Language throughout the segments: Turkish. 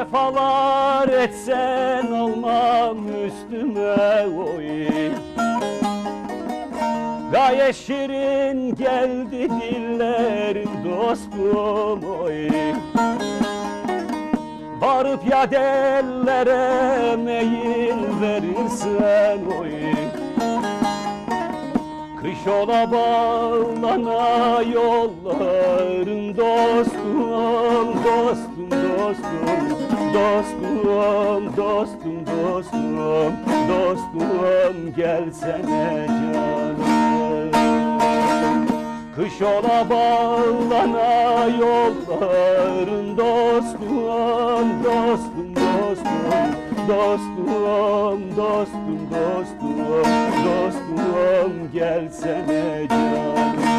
Cefalar etsen olmam üstüme oy. Gayet şirin geldi dillerin dostum oy. Varıp ya dellere meyil verirsen oy. Kış ola bağlana yolların dostum, dostum, dostum, dostum, gelsene canım. Kış ola bağlana yolların dostum, dostum, dostum, dostum, dostum, dostum, dostum, gelsene canım.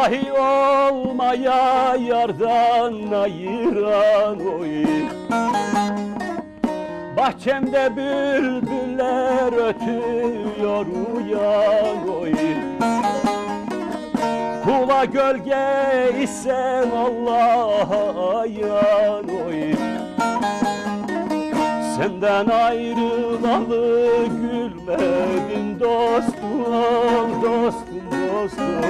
İlahi olmaya yardan ayıran oy. Bahçemde bülbüller ötüyor uyan oy. Kula gölge isen Allah'a ayan oy. Senden ayrılalı gülmedim dostum, dostum, dostum,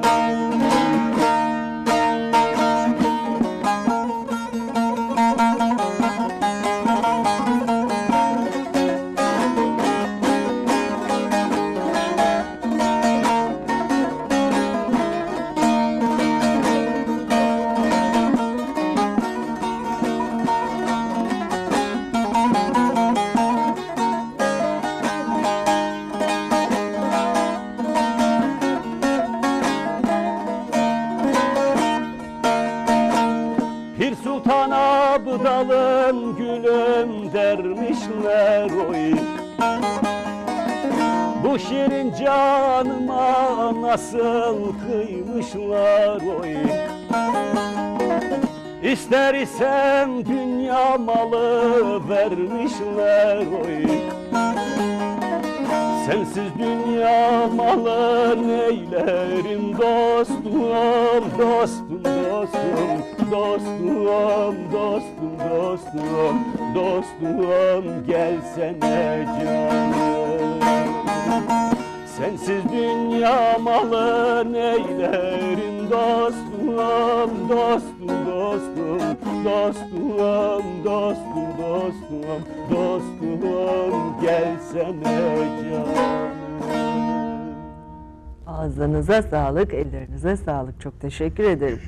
Sultan Abdalım gülüm dermişler oy. Bu şirin canıma nasıl kıymışlar oy. İster isem dünya malı vermişler oy Sensiz dünya malı neylerim dostum, dostum, dostum, dostum, dostum, dostum, dostum, gelsene canım. Sensiz dünya malı neylerim dostum, dostum, dostum, dostum, dostum, dostum, dostum, gelsene canım. Ağzınıza sağlık, ellerinize sağlık. Çok teşekkür ederim.